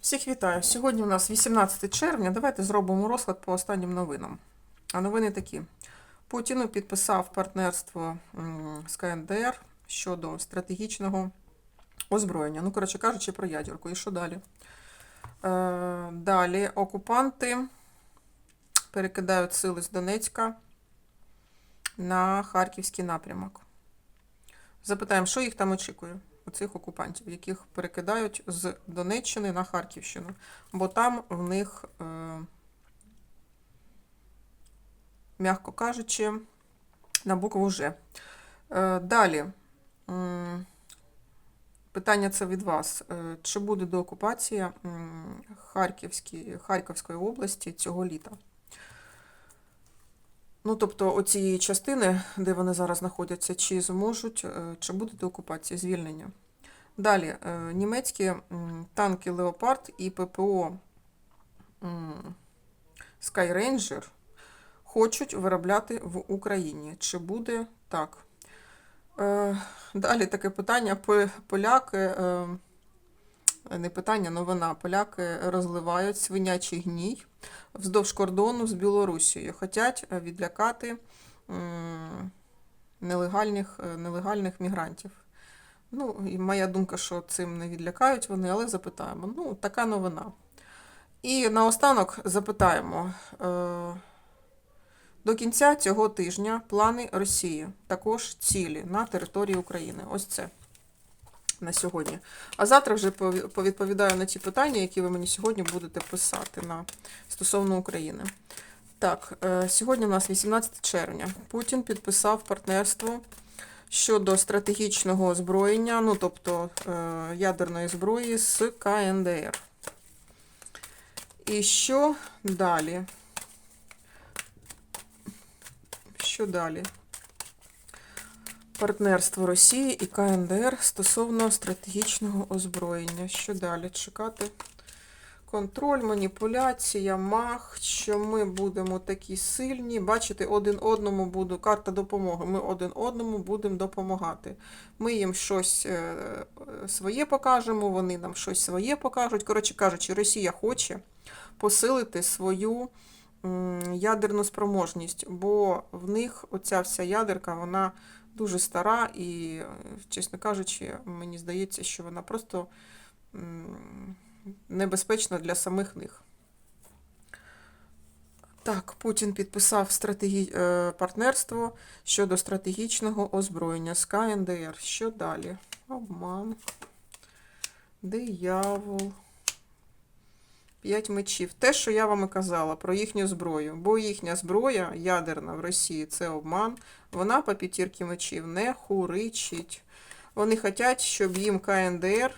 Всіх вітаю. Сьогодні у нас 18 червня. Давайте зробимо розклад по останнім новинам. А новини такі: Путіну підписав партнерство з КНДР щодо стратегічного озброєння. Ну, коротше кажучи, про ядерку. І що далі? Е, далі окупанти перекидають сили з Донецька на Харківський напрямок. Запитаємо, що їх там очікує, оцих окупантів, яких перекидають з Донеччини на Харківщину. Бо там в них, е, м'яко кажучи, на букву Ж. Е, далі. Питання це від вас. Е, Чи буде Харківської, Харківської області цього літа? Ну, тобто, оцієї частини, де вони зараз знаходяться, чи зможуть, е, чи буде деокупація, звільнення. Далі, е, німецькі танки Леопард і ППО Skyranger хочуть виробляти в Україні. Чи буде так? Е, Далі таке питання. По- Поляки, не питання, новина. Поляки розливають свинячий гній вздовж кордону з Білорусією. Хотять е, відлякати нелегальних, е, нелегальних мігрантів. Ну, і моя думка, що цим не відлякають вони, але запитаємо. Ну, така новина. І наостанок запитаємо. Е, до кінця цього тижня плани Росії, також цілі на території України. Ось це на сьогодні. А завтра вже пові- повідповідаю на ті питання, які ви мені сьогодні будете писати на стосовно України. Так, е, сьогодні у нас 18 червня. Путін підписав партнерство щодо стратегічного озброєння, ну тобто е, ядерної зброї з КНДР. І що далі? Що далі? Партнерство Росії і КНДР стосовно стратегічного озброєння. Що далі? Чекати контроль, маніпуляція, мах, що ми будемо такі сильні. Бачите, один одному буду, карта допомоги. Ми один одному будемо допомагати. Ми їм щось е, своє покажемо, вони нам щось своє покажуть. Коротше кажучи, Росія хоче посилити свою ядерну спроможність, бо в них оця вся ядерка, вона дуже стара і, чесно кажучи, мені здається, що вона просто небезпечна для самих них. Так, Путін підписав стратегі... е, партнерство щодо стратегічного озброєння з КНДР. Що далі? Обман. Диявол. П'ять мечів. Те, що я вам і казала про їхню зброю. Бо їхня зброя ядерна в Росії це обман. Вона по п'ятірки мечів не хуричить. Вони хочуть, щоб їм КНДР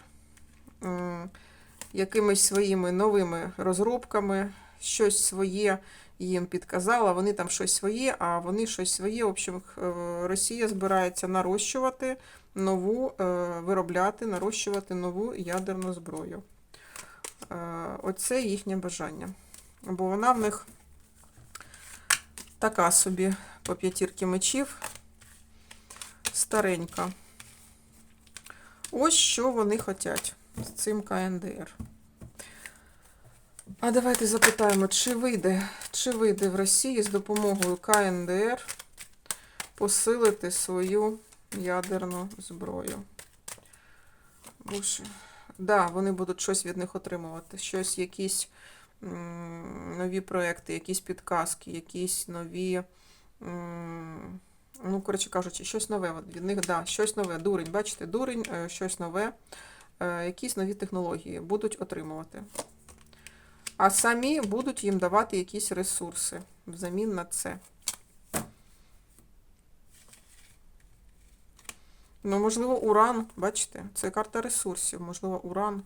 якимись своїми новими розробками щось своє їм підказала. Вони там щось своє, а вони щось своє. В общем, е, Росія збирається нарощувати нову, е, виробляти, нарощувати нову ядерну зброю. Е, Оце їхнє бажання. Бо вона в них така собі по п'ятірки мечів. Старенька. Ось що вони хочуть з цим КНДР. А давайте запитаємо, чи вийде, чи вийде в Росії з допомогою КНДР посилити свою ядерну зброю. Боже. Да, вони будуть щось від них отримувати. Щось, якісь м, нові проекти, якісь підказки, якісь нові. м, Ну, коротше кажучи, щось нове від них, да, щось нове. Дурень, бачите, дурень, е, щось нове, е, якісь нові технології будуть отримувати. А самі будуть їм давати якісь ресурси взамін на це. Ну, можливо, уран, бачите, це карта ресурсів, можливо, уран.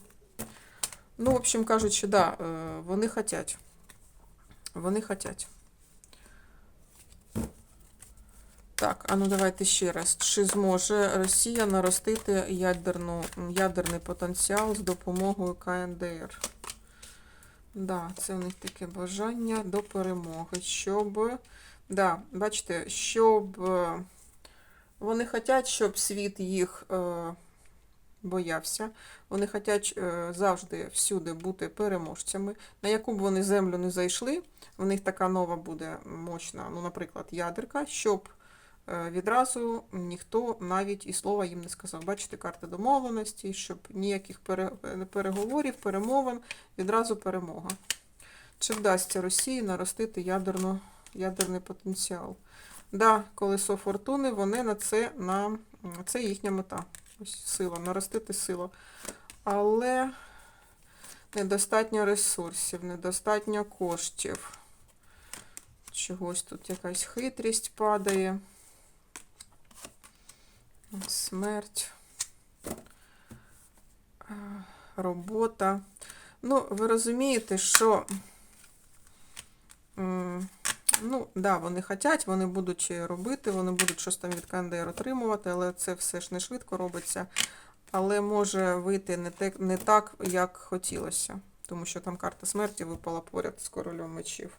Ну, в общем кажучи, да, е, вони хотять. Вони хотять. Так, а ну давайте ще раз. Чи зможе Росія наростити ядерну, ядерний потенціал з допомогою КНДР? Да, це в них таке бажання до перемоги, щоб. Да, бачите, щоб. Вони хочуть, щоб світ їх е, боявся. Вони хочуть е, завжди всюди бути переможцями. На яку б вони землю не зайшли, в них така нова буде мощна, ну, наприклад, ядерка, щоб е, відразу ніхто навіть і слова їм не сказав. Бачите, карта домовленості, щоб ніяких пере- переговорів, перемовин, відразу перемога. Чи вдасться Росії наростити ядерну, ядерний потенціал? Да, колесо фортуни, вони на це, на це їхня мета. Ось сила, наростити силу. Але недостатньо ресурсів, недостатньо коштів. Чогось тут якась хитрість падає. Смерть. Робота. Ну, ви розумієте, що. Ну, да, вони хочуть, вони будуть робити, вони будуть щось там від КНДР отримувати, але це все ж не швидко робиться. Але може вийти не, те, не так, як хотілося. Тому що там карта смерті випала поряд з королем мечів.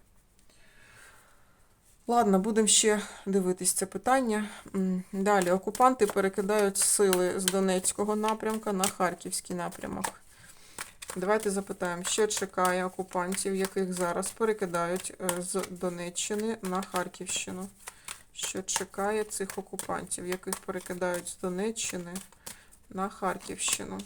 Ладно, будемо ще дивитись це питання. Далі, окупанти перекидають сили з Донецького напрямка на Харківський напрямок. Давайте запитаємо, що чекає окупантів, яких зараз перекидають е, з Донеччини на Харківщину. Що чекає цих окупантів, яких перекидають з Донеччини на Харківщину?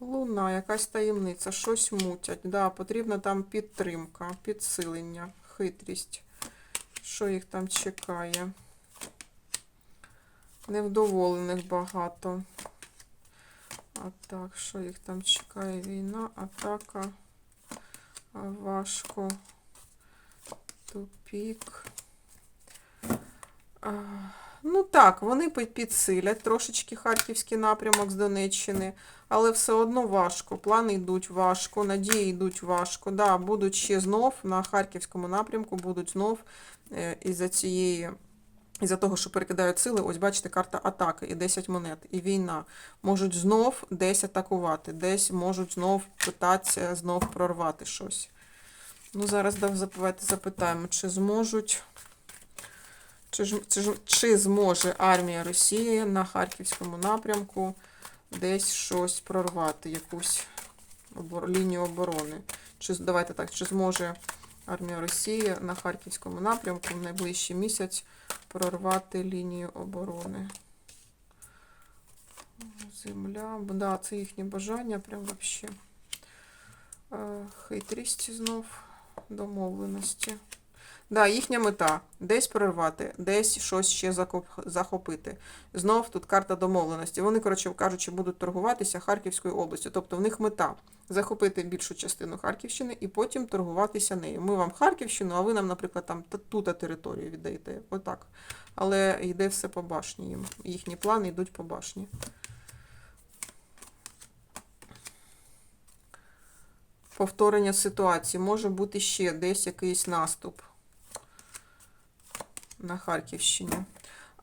Луна, якась таємниця, щось мутять. Да, потрібна там підтримка, підсилення, хитрість. Що їх там чекає? Невдоволених багато. А так, що їх там чекає? Війна, атака, важко, тупік. А, Ну так, вони підсилять трошечки харківський напрямок з Донеччини, але все одно важко. Плани йдуть важко, надії йдуть важко. Да, будуть ще знов на харківському напрямку, будуть знов е, із-за цієї. Із-за того, що перекидають сили, ось бачите, карта атаки і 10 монет, і війна. Можуть знов десь атакувати, десь можуть знов питатися, знов прорвати щось. Ну, зараз давайте запитаємо, чи зможуть, чи, чи, чи зможе армія Росії на Харківському напрямку десь щось прорвати, якусь лінію оборони. Чи, давайте так, чи зможе армія Росії на Харківському напрямку в найближчий місяць прорвати лінію оборони. Земля. Да, це їхнє бажання, прям вообще. Е, Хитрість знов, домовленості. Да, їхня мета десь прорвати, десь щось ще захопити. Знов тут карта домовленості. Вони, коротше кажучи, будуть торгуватися Харківською областю. Тобто в них мета захопити більшу частину Харківщини і потім торгуватися нею. Ми вам Харківщину, а ви нам, наприклад, там та- територію віддаєте. Отак. Але йде все по башні їм. Їхні плани йдуть по башні. Повторення ситуації. Може бути ще десь якийсь наступ на Харківщині.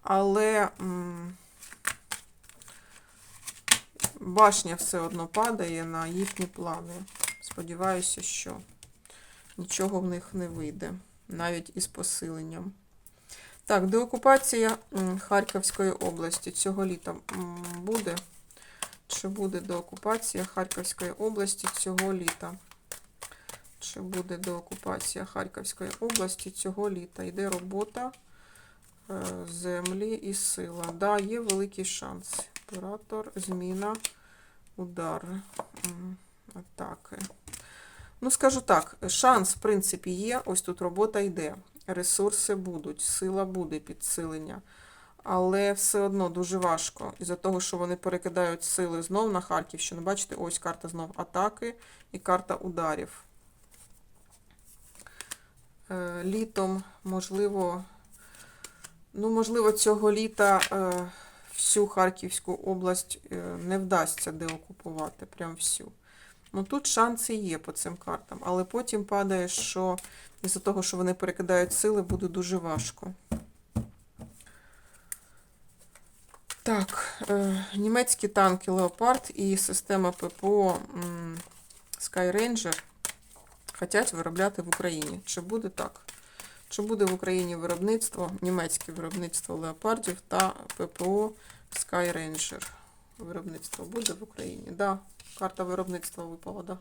Але башня все одно падає на їхні плани. Сподіваюся, що нічого в них не вийде, навіть із посиленням. Так, деокупація Харківської області цього літа буде. Чи буде деокупація Харківської області цього літа? Чи буде деокупація Харківської області цього літа? Йде робота землі і сила. Да, є великий шанс. Оператор, зміна, удари, м, атаки. Ну, скажу так, шанс, в принципі, є. Ось тут робота йде. Ресурси будуть, сила буде, підсилення. Але все одно дуже важко. Із-за того, що вони перекидають сили знов на Харківщину. Бачите, ось карта знов атаки і карта ударів. Е, Літом, можливо, ну, можливо, цього літа е, всю Харківську область е, не вдасться деокупувати, прям всю. Ну тут шанси є по цим картам, але потім падає, що із-за того, що вони перекидають сили, буде дуже важко. Так, е, німецькі танки Leopard і система ППО Skyranger хочуть виробляти в Україні. Чи буде так? Чи буде в Україні виробництво, німецьке виробництво леопардів та ППО Skyranger? Виробництво буде в Україні? Да. Карта виробництва випала, да.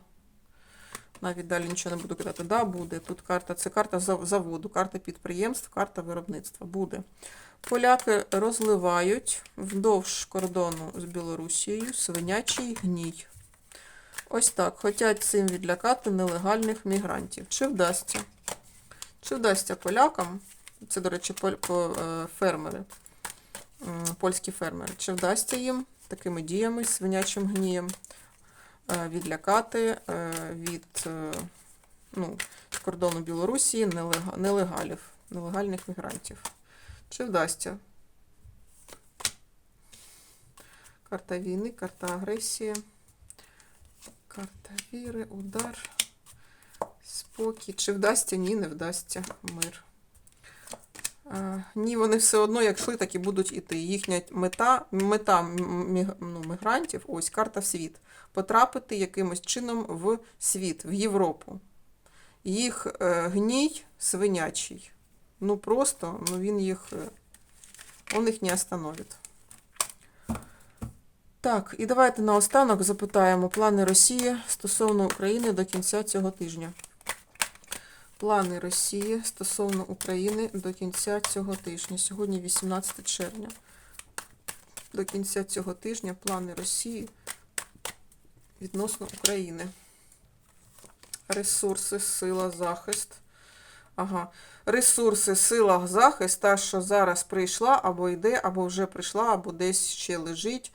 Навіть далі нічого не буду казати. Да, буде. Тут карта, це карта заводу, карта підприємств, карта виробництва. Буде. Поляки розливають вздовж кордону з Білорусією свинячий гній. Ось так. Хотять цим відлякати нелегальних мігрантів. Чи вдасться? Чи вдасться полякам, це, до речі, поль- по- е, фермери, польські фермери, чи вдасться їм такими діями, свинячим гнієм, е, відлякати е, від ну, кордону Білорусі нелега- нелегалів, нелегальних мігрантів? Чи вдасться? Карта війни, карта агресії, карта віри, удар, спокій. Чи вдасться? Ні, не вдасться. Мир. Е, Ні, вони все одно, як йшли, так і будуть іти. Їхня мета, мета міг- ну, мігрантів, ось карта в світ. Потрапити якимось чином в світ, в Європу. Їх е, гній свинячий. Ну просто, ну він їх, е, он їх не остановить. Так, і давайте наостанок запитаємо плани Росії стосовно України до кінця цього тижня. Плани Росії стосовно України до кінця цього тижня. Сьогодні 18 червня. До кінця цього тижня плани Росії відносно України. Ресурси, сила, захист. Ага. Ресурси, сила, захист, та, що зараз прийшла, або йде, або вже прийшла, або десь ще лежить,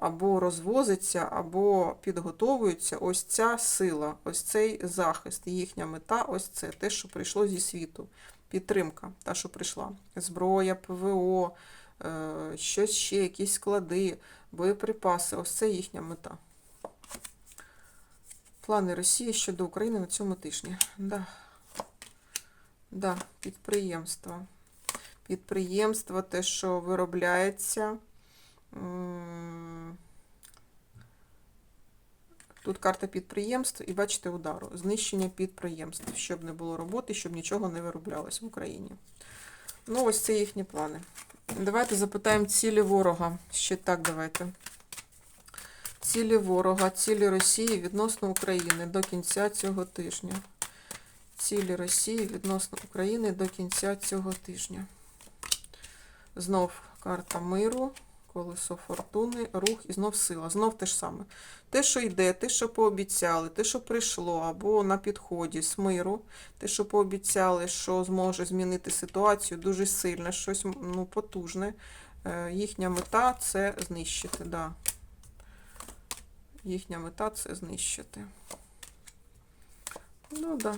або розвозиться, або підготовується. Ось ця сила, ось цей захист, їхня мета, ось це те, що прийшло зі світу. Підтримка, та, що прийшла. Зброя, ПВО, е, щось ще, якісь склади, боєприпаси. Ось це їхня мета. Плани Росії щодо України на цьому тижні. Да. Да, підприємство. Підприємство, те, що виробляється. Тут карта підприємств і бачите удару. Знищення підприємств, щоб не було роботи, щоб нічого не вироблялось в Україні. Ну, ось це їхні плани. Давайте запитаємо цілі ворога. Ще так давайте. Цілі ворога, цілі Росії відносно України до кінця цього тижня. Цілі Росії відносно України до кінця цього тижня. Знов карта миру, колесо фортуни, рух і знов сила. Знов те ж саме. Те, що йде, те, що пообіцяли, те, що прийшло, або на підході з миру, те, що пообіцяли, що зможе змінити ситуацію дуже сильно, щось ну, потужне. Е, Їхня мета це знищити. Да. Їхня мета це знищити. Ну, да.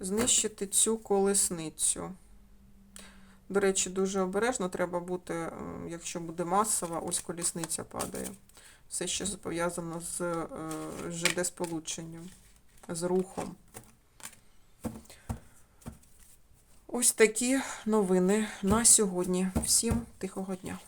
Знищити цю колесницю. До речі, дуже обережно треба бути, якщо буде масова, ось колісниця падає. Все ще пов'язано з е, ЖД-сполученням, з рухом. Ось такі новини на сьогодні. Всім тихого дня.